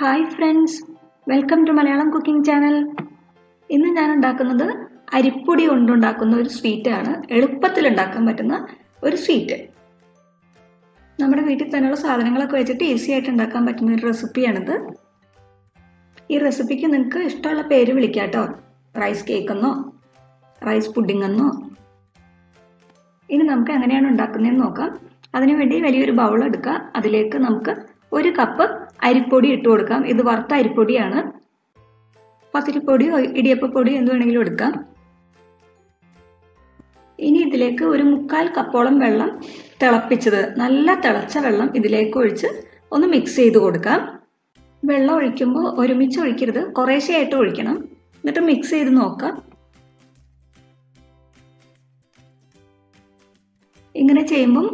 Hi friends welcome to Malayalam cooking channel ഇന്ന് ഞാൻ ഉണ്ടാക്കുന്നത് അരിപ്പൊടി കൊണ്ടുണ്ടാക്കുന്ന ഒരു സ്വീറ്റാണ് എളുപ്പത്തിൽ ഉണ്ടാക്കാൻ പറ്റുന്ന ഒരു സ്വീറ്റ് നമ്മുടെ വീട്ടിൽ തന്നെയുള്ള സാധനങ്ങളൊക്കെ വെച്ചിട്ട് ഈസി ആയിട്ട് ഉണ്ടാക്കാൻ പറ്റുന്ന ഒരു റെസിപ്പിയാണിത് ഈ റെസിപ്പിക്ക് നിങ്ങൾക്ക് ഇഷ്ടമുള്ള പേര് വിളിക്കാം കേട്ടോ. റൈസ് കേക്ക് എന്നോ റൈസ് പുഡിംഗ് എന്നോ. ഇനി നമുക്ക് എങ്ങനെയാണ് ഉണ്ടാക്കുന്നതെന്ന് നോക്കാം. അതിനുവേണ്ടി വലിയൊരു ബൗൾ എടുക്കുക അതിലേക്ക് നമുക്ക് ഒരു കപ്പ് അരിപ്പൊടി ഇട്ട് കൊടുക്കാം. ഇത് വറുത്ത അരിപ്പൊടിയാണ്. പത്തിരിപ്പൊടിയോ ഇടിയപ്പപ്പൊടിയോ എന്ത് വേണമെങ്കിലും എടുക്കാം. ഇനി ഇതിലേക്ക് ഒരു മുക്കാൽ കപ്പോളം വെള്ളം തിളപ്പിച്ചത് നല്ല തിളച്ച വെള്ളം ഇതിലേക്ക് ഒഴിച്ച് ഒന്ന് മിക്സ് ചെയ്ത് കൊടുക്കാം. വെള്ളം ഒഴിക്കുമ്പോൾ ഒരുമിച്ച് ഒഴിക്കരുത് കുറേശ്ശെയായിട്ട് ഒഴിക്കണം. എന്നിട്ട് മിക്സ് ചെയ്ത് നോക്കാം. ഇങ്ങനെ ചെയ്യുമ്പം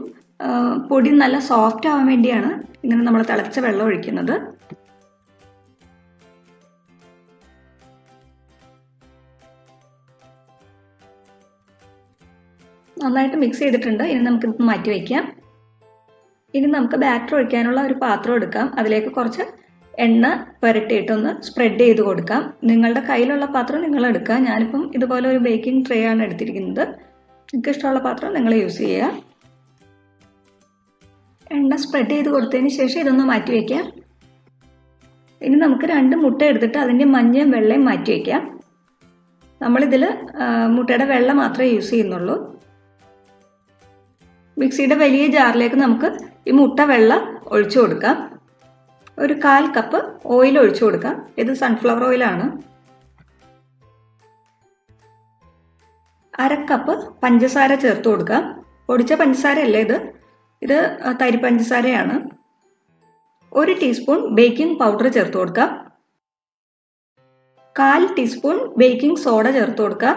പൊടി നല്ല സോഫ്റ്റ് ആവാൻ വേണ്ടിയാണ് ഇങ്ങനെ നമ്മൾ തിളച്ച വെള്ളം ഒഴിക്കുന്നത്. നന്നായിട്ട് മിക്സ് ചെയ്തിട്ടുണ്ട്. ഇനി നമുക്ക് ഇത് മാറ്റി വയ്ക്കാം ഇനി നമുക്ക് ബാറ്റർ ഒഴിക്കാനുള്ള ഒരു പാത്രം എടുക്കാം. അതിലേക്ക് കുറച്ച് എണ്ണ പുരട്ടിയിട്ടൊന്ന് സ്പ്രെഡ് ചെയ്ത് കൊടുക്കാം. നിങ്ങളുടെ കയ്യിലുള്ള പാത്രം നിങ്ങൾ എടുക്കുക. ഞാനിപ്പം ഇതുപോലെ ഒരു ബേക്കിംഗ് ട്രേ ആണ് എടുത്തിരിക്കുന്നത്. നിങ്ങൾക്ക് ഇഷ്ടമുള്ള പാത്രം നിങ്ങൾ യൂസ് ചെയ്യുക. എണ്ണ സ്പ്രെഡ് ചെയ്ത് കൊടുത്തതിന് ശേഷം ഇതൊന്ന് മാറ്റി വയ്ക്കാം ഇനി നമുക്ക് രണ്ട് മുട്ട എടുത്തിട്ട് അതിന്റെ മഞ്ഞയും വെള്ളയും മാറ്റി വയ്ക്കാം നമ്മളിതിൽ മുട്ടയുടെ വെള്ള മാത്രമേ യൂസ് ചെയ്യുന്നുള്ളൂ. മിക്സിയുടെ വലിയ ജാറിലേക്ക് നമുക്ക് ഈ മുട്ട വെള്ളം ഒഴിച്ചു കൊടുക്കാം. ഒരു കാൽ കപ്പ് ഓയിൽ ഒഴിച്ചു കൊടുക്കാം. ഇത് സൺഫ്ലവർ ഓയിലാണ് അര കപ്പ് പഞ്ചസാര ചേർത്ത് കൊടുക്കാം. പൊടിച്ച പഞ്ചസാര അല്ലേ ഇത്? ഇത് തരി പഞ്ചസാരയാണ്. ഒരു ടീസ്പൂൺ ബേക്കിംഗ് പൗഡർ ചേർത്ത് കൊടുക്കാം. കാൽ ടീസ്പൂൺ ബേക്കിംഗ് സോഡ ചേർത്ത് കൊടുക്കുക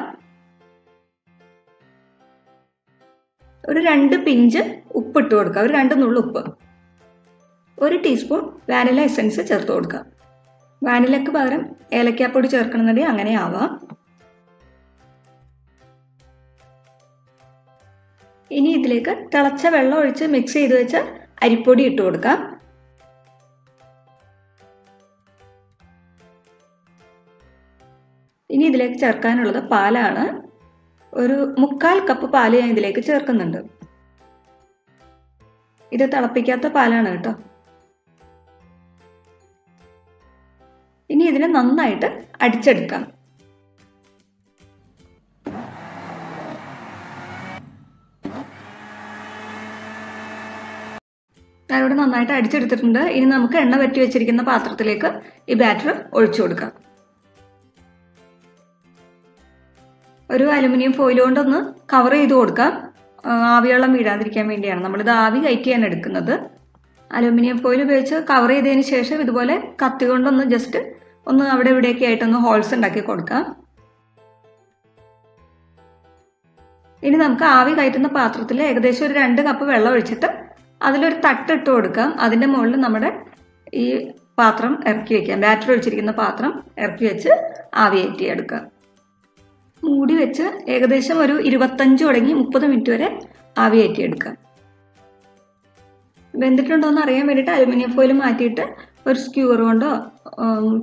ഒരു രണ്ട് പിഞ്ച് ഉപ്പ് ഇട്ട് കൊടുക്കുക ഒരു രണ്ട് നുള്ളു ഉപ്പ്. ഒരു ടീസ്പൂൺ വാനില എസൻസ് ചേർത്ത് കൊടുക്കുക വാനിലയ്ക്ക് പകരം ഏലക്കാപ്പൊടി ചേർക്കണമെന്നുണ്ടെങ്കിൽ അങ്ങനെ ആവാം. ഇനി ഇതിലേക്ക് തിളച്ച വെള്ളം ഒഴിച്ച് മിക്സ് ചെയ്ത് വെച്ച അരിപ്പൊടി ഇട്ട് കൊടുക്കാം. ഇനി ഇതിലേക്ക് ചേർക്കാനുള്ളത് പാലാണ്. ഒരു മുക്കാൽ കപ്പ് പാൽ ഞാൻ ഇതിലേക്ക് ചേർക്കുന്നുണ്ട്. ഇത് തിളപ്പിക്കാത്ത പാലാണ് കേട്ടോ. ഇനി ഇതിനെ നന്നായിട്ട് അടിച്ചെടുക്കാം. ഞാനിവിടെ നന്നായിട്ട് അടിച്ചെടുത്തിട്ടുണ്ട്. ഇനി നമുക്ക് എണ്ണ പറ്റി വെച്ചിരിക്കുന്ന പാത്രത്തിലേക്ക് ഈ ബാറ്റർ ഒഴിച്ചു കൊടുക്കാം. ഒരു അലുമിനിയം ഫോയിൽ കൊണ്ടൊന്ന് കവർ ചെയ്ത് കൊടുക്കാം. ആവിവെള്ളം വീഴാതിരിക്കാൻ വേണ്ടിയാണ്. നമ്മളിത് ആവി കയറ്റിയാണ് എടുക്കുന്നത്. അലുമിനിയം ഫോയിൽ ഉപയോഗിച്ച് കവർ ചെയ്തതിന് ശേഷം ഇതുപോലെ കത്തി കൊണ്ടൊന്ന് ജസ്റ്റ് ഒന്ന് അവിടെ ഇവിടെയൊക്കെ ആയിട്ടൊന്ന് ഹോൾസ് ഉണ്ടാക്കി കൊടുക്കാം. ഇനി നമുക്ക് ആവി കയറ്റുന്ന പാത്രത്തിൽ ഏകദേശം ഒരു രണ്ട് കപ്പ് വെള്ളം ഒഴിച്ചിട്ട് അതിലൊരു തട്ടിട്ട് കൊടുക്കാം. അതിന്റെ മുകളിൽ നമ്മുടെ ഈ പാത്രം ഇറക്കി വയ്ക്കാം ബാറ്ററി ഒഴിച്ചിരിക്കുന്ന പാത്രം ഇറക്കി വെച്ച് ആവിയേറ്റി എടുക്കാം. മൂടി വെച്ച് ഏകദേശം ഒരു ഇരുപത്തഞ്ച് തുടങ്ങി മുപ്പത് മിനിറ്റ് വരെ ആവിയേറ്റി എടുക്കാം. വെന്തിട്ടുണ്ടോ എന്ന് അറിയാൻ വേണ്ടിയിട്ട് അലുമിനിയം ഫോയിൽ മാറ്റിയിട്ട് ഒരു സ്ക്യൂർ കൊണ്ടോ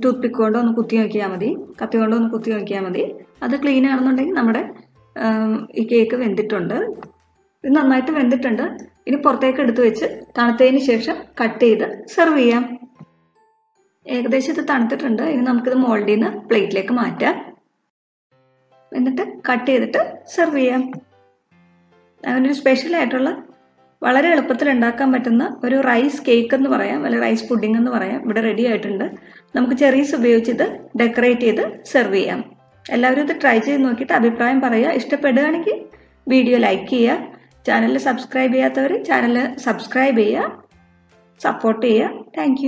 ടൂത്ത് പിക്ക് കൊണ്ടോ ഒന്ന് കുത്തി നോക്കിയാൽ മതി. കത്തി കൊണ്ടോ ഒന്ന് കുത്തി നോക്കിയാൽ മതി. അത് ക്ലീൻ ആണെന്നുണ്ടെങ്കിൽ നമ്മുടെ ഈ കേക്ക് വെന്തിട്ടുണ്ട്. ഇത് നന്നായിട്ട് വെന്തിട്ടുണ്ട്. ഇനി പുറത്തേക്ക് എടുത്തു വെച്ച് തണുത്തതിന് ശേഷം കട്ട് ചെയ്ത് സെർവ് ചെയ്യാം. ഏകദേശം ഇത് തണുത്തിട്ടുണ്ട്. ഇനി നമുക്കിത് മോൾഡിൽ നിന്ന് പ്ലേറ്റിലേക്ക് മാറ്റാം. എന്നിട്ട് കട്ട് ചെയ്തിട്ട് സെർവ് ചെയ്യാം. അങ്ങനെ ഒരു സ്പെഷ്യൽ ആയിട്ടുള്ള വളരെ എളുപ്പത്തിൽ ഉണ്ടാക്കാൻ പറ്റുന്ന ഒരു റൈസ് കേക്ക് എന്ന് പറയാം അല്ലെങ്കിൽ റൈസ് പുഡിംഗ് എന്ന് പറയാം. ഇവിടെ റെഡി ആയിട്ടുണ്ട്. നമുക്ക് ചെറീസ് ഉപയോഗിച്ച് ഇത് ഡെക്കറേറ്റ് ചെയ്ത് സെർവ് ചെയ്യാം. എല്ലാവരും ഇത് ട്രൈ ചെയ്ത് നോക്കിയിട്ട് അഭിപ്രായം പറയുക. ഇഷ്ടപ്പെടുകയാണെങ്കിൽ വീഡിയോ ലൈക്ക് ചെയ്യുക. ചാനൽ സബ്സ്ക്രൈബ് ചെയ്യാത്തവർ ചാനൽ സബ്സ്ക്രൈബ് ചെയ്യുക സപ്പോർട്ട് ചെയ്യുക. താങ്ക്